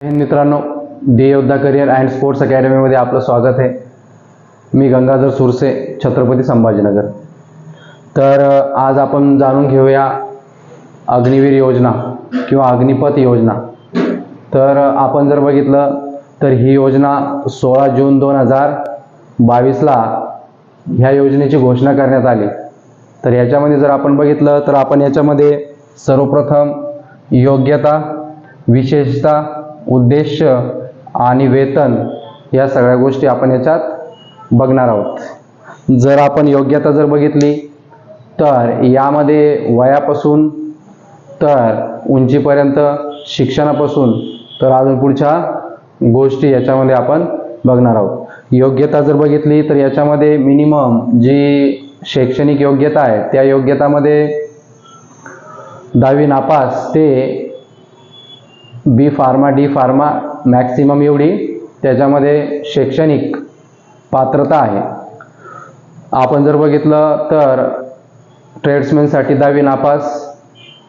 मित्रांनो दे योद्धा career and sports अकॅडमीमध्ये आपलं स्वागत आहे. मी गंगाधर सुरसे छत्रपती संभाजीनगर. तर आज आपण जाणून घेऊया अग्निवीर योजना किंवा अग्निपथ योजना. तर आपण जर बघितलं तर ही योजना सोळा जून दोन हजार बावीसला ह्या योजनेची घोषणा करण्यात आली. तर याच्यामध्ये जर आपण बघितलं तर आपण याच्यामध्ये सर्वप्रथम योग्यता विशेषता उद्देश आणि वेतन या सगळ्या गोष्टी आपण याच्यात बघणार आहोत. जर आपण योग्यता जर बघितली तर यामध्ये वयापासून तर उंचीपर्यंत शिक्षणापासून तर अजून पुढच्या गोष्टी याच्यामध्ये आपण बघणार आहोत. योग्यता जर बघितली तर याच्यामध्ये मिनिमम जी शैक्षणिक योग्यता आहे त्या योग्यतामध्ये दहावी नापास ते B pharma D pharma maximum एवढी. त्याच्यामध्ये शैक्षणिक पात्रता आहे. आपण जर बघितलं तर ट्रेड्समॅनसाठी दहावी नापास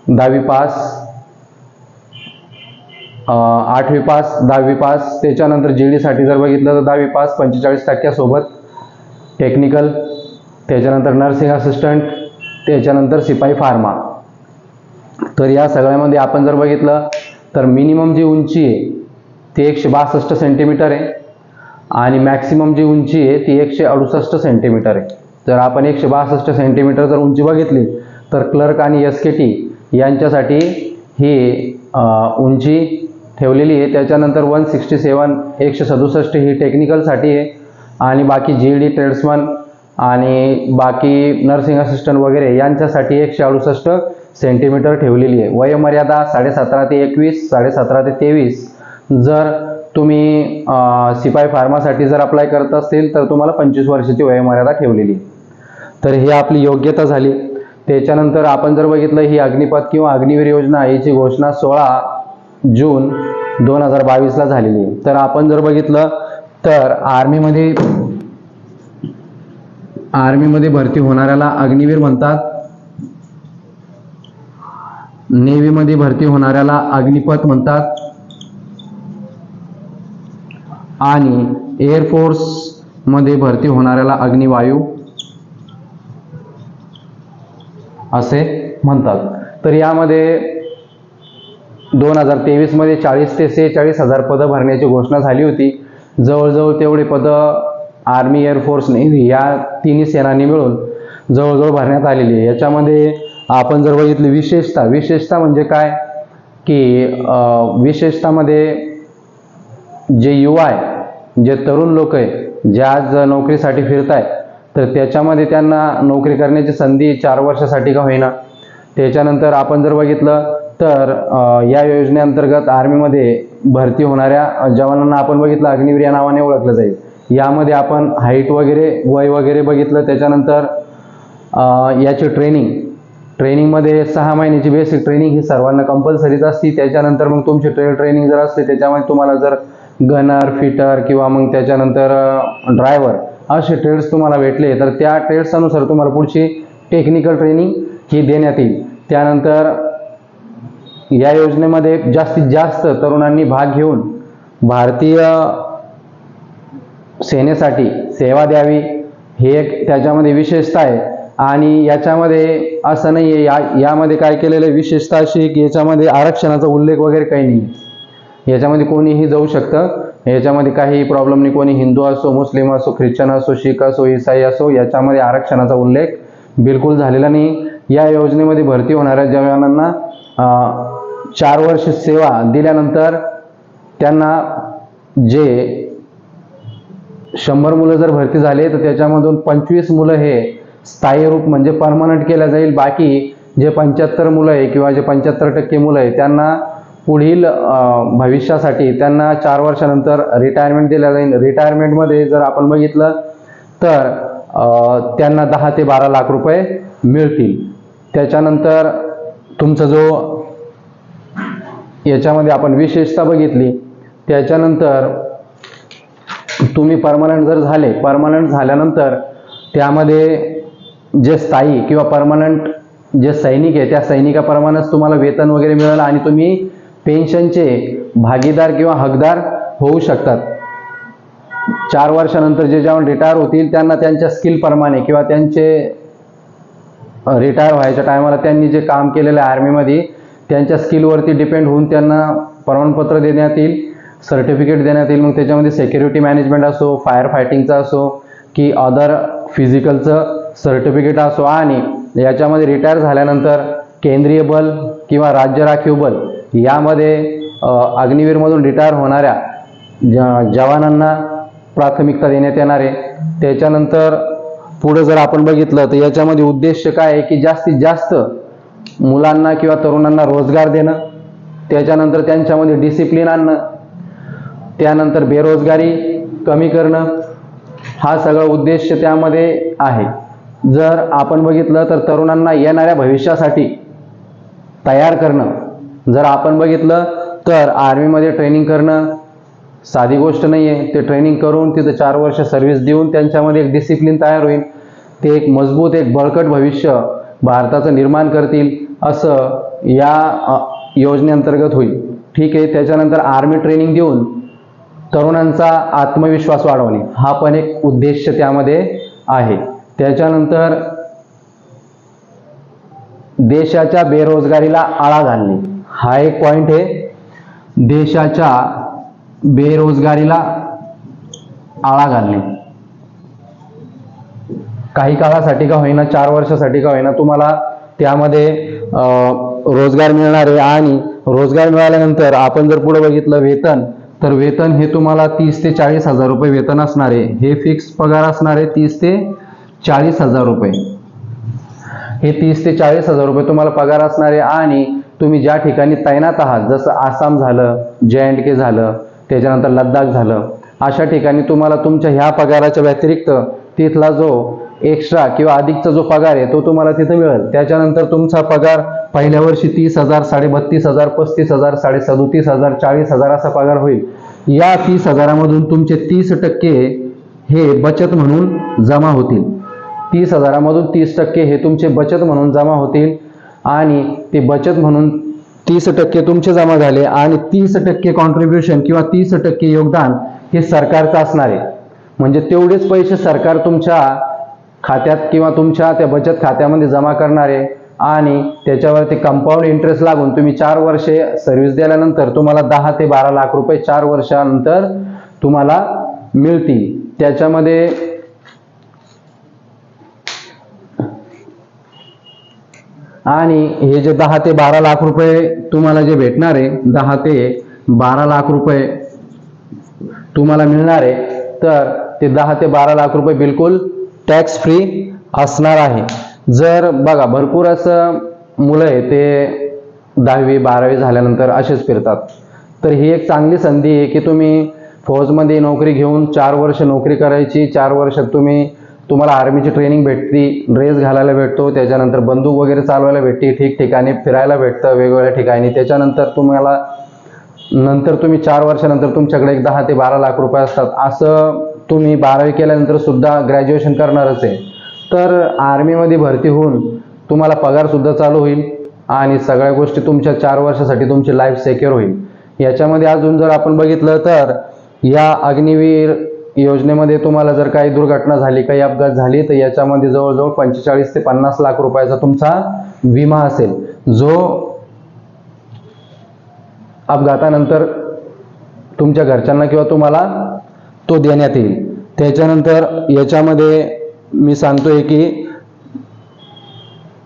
दहावी पास आठवी पास दहावी पास त्याच्यानंतर जी डीसाठी जर बघितलं तर दहावी पास पंचेचाळीस टक्क्यासोबत टेक्निकल त्याच्यानंतर नर्सिंग असिस्टंट त्याच्यानंतर शिपाई फार्मा. तर या सगळ्यामध्ये आपण जर बघितलं तर मिनिमम जी उंची आहे ती एकशे बासष्ट सेंटीमीटर आहे. आणि मॅक्सिमम जी उंची आहे ती एकशे अडुसष्ट सेंटीमीटर आहे. जर आपण एकशे बासष्ट सेंटीमीटर जर उंची बघितली तर क्लर्क आणि एस के टी यांच्यासाठी ही उंची ठेवलेली आहे. त्याच्यानंतर वन सिक्स्टी सेवन एकशे सदुसष्ट ही टेक्निकलसाठी आहे. आणि बाकी जी डी ट्रेड्समन आणि बाकी नर्सिंग असिस्टंट वगैरे यांच्यासाठी एकशे अडुसष्ट सेंटीमीटर ठेवलेली आहे. वयमर्यादा साडेसतरा ते एकवीस साडेसतरा ते तेवीस. जर तुम्ही शिपाई फार्मासाठी जर अप्लाय करत असतील तर तुम्हाला पंचवीस वर्षाची वयोमर्यादा ठेवलेली आहे. तर ही आपली योग्यता झाली. त्याच्यानंतर आपण जर बघितलं ही अग्निपथ किंवा अग्निवीर योजना याची घोषणा सोळा जून दोन हजार बावीसला झालेली आहे. तर आपण जर बघितलं तर आर्मीमध्ये आर्मीमध्ये भरती होणाऱ्याला अग्निवीर म्हणतात. नेव्हीमध्ये भरती होणाऱ्याला अग्निपथ म्हणतात. आणि एअरफोर्समध्ये भरती होणाऱ्याला अग्निवायू असे म्हणतात. तर यामध्ये दोन हजार तेवीसमध्ये चाळीस ते सेहेचाळीस हजार पदं भरण्याची घोषणा झाली होती. जवळजवळ तेवढे पदं आर्मी एअरफोर्स नेव्ही या तिन्ही सेनांनी मिळून जवळजवळ भरण्यात आलेली आहे. याच्यामध्ये आपण जर बघितली विशेषता विशेषता म्हणजे काय? की विशेषतामध्ये जे युवा आहे जे तरुण लोक आहे जे आज नोकरीसाठी फिरत आहे तर त्याच्यामध्ये त्यांना नोकरी करण्याची संधी चार वर्षासाठी का होईना? त्याच्यानंतर आपण जर बघितलं तर या योजनेअंतर्गत आर्मीमध्ये भरती होणाऱ्या जवानांना आपण बघितलं अग्निवीर या नावाने ओळखलं जाईल. यामध्ये आपण हाईट वगैरे वय वगैरे बघितलं त्याच्यानंतर याची ट्रेनिंग ट्रेनिंगमध्ये सहा महिन्याची बेसिक ट्रेनिंग ही सर्वांना कंपल्सरीच असते. त्याच्यानंतर मग तुमची ट्रेल ट्रेनिंग जर असते त्याच्यामध्ये तुम्हाला जर गनर फिटर किंवा मग त्याच्यानंतर ड्रायव्हर असे ट्रेड्स तुम्हाला भेटले तर त्या ट्रेड्सनुसार तुम्हाला पुढची टेक्निकल ट्रेनिंग ही देण्यात येईल. त्यानंतर या योजनेमध्ये जास्तीत जास्त तरुणांनी भाग घेऊन भारतीय सेनेसाठी सेवा द्यावी. ही एक त्याच्यामध्ये विशेषता आहे. आणि याच्यामध्ये असं नाही आहे या यामध्ये काय केलेलं आहे विशेषता अशी की याच्यामध्ये आरक्षणाचा उल्लेख वगैरे काही नाही. याच्यामध्ये कोणीही जाऊ शकतं. याच्यामध्ये काही प्रॉब्लेम नाही. कोणी हिंदू असो मुस्लिम असो ख्रिश्चन असो शीख असो इसाई असो याच्यामध्ये आरक्षणाचा उल्लेख बिलकुल झालेला नाही. या योजनेमध्ये भरती होणाऱ्या जवानांना चार वर्ष सेवा दिल्यानंतर त्यांना जे शंभर मुलं जर भरती झाले तर त्याच्यामधून पंचवीस मुलं हे स्थायी रूप म्हणजे परमनंट केल्या जाईल. बाकी जे पंच्याहत्तर मुलं आहे किंवा जे पंच्याहत्तर टक्के मुलं आहे त्यांना पुढील भविष्यासाठी त्यांना चार वर्षानंतर रिटायरमेंट दिल्या जाईल. रिटायरमेंटमध्ये जर आपण बघितलं तर त्यांना दहा ते बारा लाख रुपये मिळतील. त्याच्यानंतर तुमचा जो याच्यामध्ये आपण विशेषता बघितली त्याच्यानंतर तुम्ही परमनंट जर झाले परमनंट झाल्यानंतर त्यामध्ये जे स्थायी किंवा परमनंट जे सैनिक आहे त्या सैनिकाप्रमाणेच तुम्हाला वेतन वगैरे मिळेल आणि तुम्ही पेन्शनचे भागीदार किंवा हकदार होऊ शकतात. चार वर्षानंतर जे जेव्हा रिटायर होतील त्यांना त्यांच्या स्किलप्रमाणे किंवा त्यांचे रिटायर व्हायच्या टायमाला त्यांनी जे काम केलेलं आहे आर्मीमध्ये त्यांच्या स्किलवरती डिपेंड होऊन त्यांना प्रमाणपत्र देण्यात येईल सर्टिफिकेट देण्यात येईल. मग त्याच्यामध्ये सेक्युरिटी मॅनेजमेंट असो फायर फायटिंगचा असो की अदर फिजिकलचं सर्टिफिकेट असो आणि याच्यामध्ये रिटायर झाल्यानंतर केंद्रीय बल किंवा राज्य राखीव बल यामध्ये अग्निवीरमधून रिटायर होणाऱ्या ज जवानांना प्राथमिकता देण्यात येणार आहे. त्याच्यानंतर पुढं जर आपण बघितलं तर याच्यामध्ये उद्देश काय आहे की जास्तीत जास्त मुलांना किंवा तरुणांना रोजगार देणं त्याच्यानंतर त्यांच्यामध्ये डिसिप्लिन आणणं त्यानंतर बेरोजगारी कमी करणं हा सगळा उद्देश त्यामध्ये आहे. जर आपण बघितलं तर तरुणांना येणाऱ्या भविष्यासाठी तयार करणं जर आपण बघितलं तर आर्मीमध्ये ट्रेनिंग करणं साधी गोष्ट नाही आहे ते ट्रेनिंग करून तिथं चार वर्ष सर्व्हिस देऊन त्यांच्यामध्ये एक डिसिप्लिन तयार होईल. ते एक मजबूत एक बळकट भविष्य भारताचं निर्माण करतील असं या योजनेअंतर्गत होईल. ठीक आहे त्याच्यानंतर आर्मी ट्रेनिंग देऊन तरुणांचा आत्मविश्वास वाढवणे. हा पण एक उद्देश त्यामध्ये आहे. त्याच्यानंतर देशाच्या बेरोजगारीला आळा घालणे. हा एक पॉइंट आहे. देशाच्या बेरोजगारीला आळा घालणे. काही काळासाठी का होईना चार वर्षासाठी का होईना तुम्हाला त्यामध्ये रोजगार मिळणार आहे आणि रोजगार मिळाल्यानंतर आपण जर पुढे बघितलं वेतन तर वेतन हे तुम्हाला तीस ते चाळीस हजार रुपये वेतन असणार आहे. हे फिक्स पगार असणार आहे तीस ते चाळीस हजार रुपये. हे तीस ते चाळीस हजार रुपये तुम्हाला पगार असणारे आणि तुम्ही ज्या ठिकाणी तैनात आहात जसं आसाम झालं जे अँड के झालं त्याच्यानंतर लद्दाख झालं अशा ठिकाणी तुम्हाला तुमच्या ह्या पगाराच्या व्यतिरिक्त तिथला जो एक्स्ट्रा किंवा अधिकचा जो पगार आहे तो तुम्हाला तिथं मिळेल. त्याच्यानंतर तुमचा पगार पहिल्या वर्षी तीस हजार साडे बत्तीस हजार पस्तीस हजार साडे सदोतीस हजार चाळीस हजार असा पगार होईल. या तीस हजारामधून तुमचे तीस टक्के हे बचत म्हणून जमा होतील. तीस हजारामधून तीस टक्के हे तुमचे बचत म्हणून जमा होतील. आणि ते बचत म्हणून तीस टक्के तुमचे जमा झाले आणि तीस टक्के कॉन्ट्रीब्युशन किंवा तीस टक्के योगदान हे सरकारचं असणार आहे. म्हणजे तेवढेच पैसे सरकार तुमच्या खात्यात किंवा तुमच्या त्या बचत खात्यामध्ये जमा करणार आहे. आणि त्याच्यावरती कंपाऊंड इंटरेस्ट लागून तुम्ही चार वर्षे सर्व्हिस दिल्यानंतर तुम्हाला दहा ते बारा लाख रुपये चार वर्षानंतर तुम्हाला मिळतील. त्याच्यामध्ये आणि हे जे दहा ते बारा लाख रुपये तुम्हाला जे भेटणार आहे दहा ते बारा लाख रुपये तुम्हाला मिळणार आहे तर ते दहा ते बारा लाख रुपये बिलकुल टॅक्स फ्री असणार आहे. जर बघा भरपूर असं मुलं आहे ते दहावी बारावी झाल्यानंतर असेच फिरतात. तर ही एक चांगली संधी आहे की तुम्ही फौजमध्ये नोकरी घेऊन चार वर्ष नोकरी करायची चार वर्षात तुम्ही तुम्हाला आर्मीची ट्रेनिंग भेटती ड्रेस घालायला भेटतो त्याच्यानंतर बंदूक वगैरे चालवायला भेटते ठिकठिकाणी फिरायला भेटतं वेगवेगळ्या ठिकाणी. त्याच्यानंतर तुम्हाला नंतर तुम्ही चार वर्षानंतर तुमच्याकडे एक दहा ते बारा लाख रुपये असतात. असं तुम्ही बारावी केल्यानंतर सुद्धा ग्रॅज्युएशन करणारच आहे. तर आर्मीमध्ये भरती होऊन तुम्हाला पगारसुद्धा चालू होईल आणि सगळ्या गोष्टी तुमच्या चार वर्षासाठी तुमची लाईफ सेक्युअर होईल. याच्यामध्ये अजून जर आपण बघितलं तर या अग्निवीर योजनेमध्ये तुम्हाला जर काही दुर्घटना झाली काही अपघात झाली तर याच्यामध्ये जवळजवळ पंचेचाळीस ते पन्नास लाख रुपयाचा तुमचा विमा असेल. जो अपघातानंतर तुमच्या घरच्यांना किंवा तुम्हाला तो देण्यात येईल. त्याच्यानंतर याच्यामध्ये मी सांगतोय की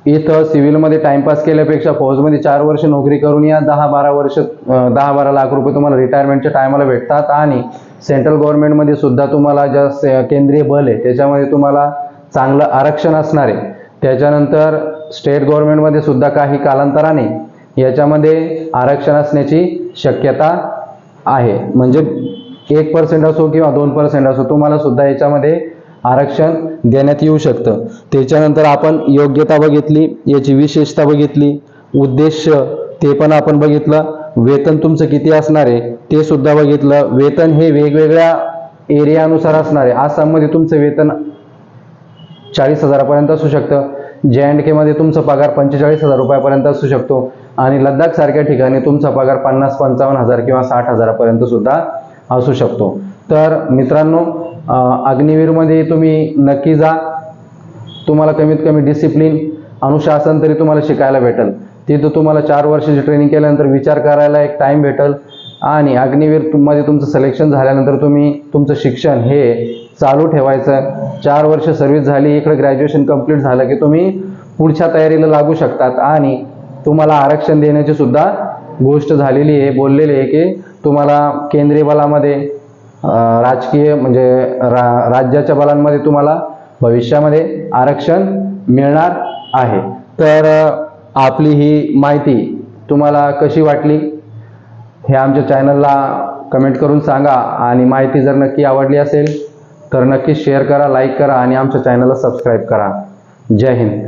इथं सिव्हिलमध्ये टाइमपास केल्यापेक्षा फौजमध्ये चार वर्ष नोकरी करून या दहा बारा वर्ष दहा बारा लाख रुपये तुम्हाला रिटायरमेंटच्या टायमाला भेटतात आणि सेंट्रल गव्हर्नमेंटमध्ये सुद्धा तुम्हाला ज्या से- केंद्रीय बल आहे त्याच्यामध्ये तुम्हाला चांगलं आरक्षण असणार आहे. त्याच्यानंतर स्टेट गव्हर्नमेंटमध्ये सुद्धा काही कालांतराने याच्यामध्ये आरक्षण असण्याची शक्यता आहे. म्हणजे एक पर्सेंट असो किंवा दोन पर्सेंट असो तुम्हाला सुद्धा याच्यामध्ये आरक्षण देण्यात येऊ शकतं. त्याच्यानंतर आपण योग्यता बघितली याची विशेषता बघितली उद्देश ते पण आपण बघितलं. वेतन तुमचं किती असणार आहे ते सुद्धा बघितलं. वेतन हे वेगवेगळ्या एरियानुसार असणार आहे. आसाममध्ये तुमचं वेतन चाळीस हजारापर्यंत असू शकतं. जे अँड केमध्ये तुमचा पगार पंचेचाळीस हजार रुपयापर्यंत असू शकतो. आणि लद्दाखसारख्या ठिकाणी तुमचा पगार पन्नास पंचावन्न हजार किंवा साठ हजारापर्यंत सुद्धा असू शकतो. तर मित्रांनो अग्निवीरमध्ये तुम्ही नक्की जा. तुम्हाला कमीत कमी डिसिप्लिन अनुशासन तरी तुम्हाला शिकायला भेटेल. तिथं तुम्हाला चार वर्षाची ट्रेनिंग केल्यानंतर विचार करायला एक टाईम भेटेल. आणि अग्निवीरमध्ये तुमचं सिलेक्शन झाल्यानंतर तुम्ही तुमचं शिक्षण हे चालू ठेवायचं. चार वर्ष सर्व्हिस झाली इकडे ग्रॅज्युएशन कंप्लीट झालं की तुम्ही पुढच्या तयारीला लागू शकतात. आणि तुम्हाला आरक्षण देण्याची सुद्धा गोष्ट झालेली आहे बोललेली आहे की तुम्हाला केंद्रीय बलामध्ये राजकीय म्हणजे रा राज्याच्या बलांमध्ये तुम्हाला भविष्यामध्ये आरक्षण मिळणार आहे. तर आपली ही माहिती तुम्हाला कशी वाटली हे आमच्या चॅनलला कमेंट करून सांगा आणि माहिती जर नक्की आवडली असेल तर नक्की शेअर करा लाईक करा आणि आमच्या चॅनलला सबस्क्राईब करा. जय हिंद.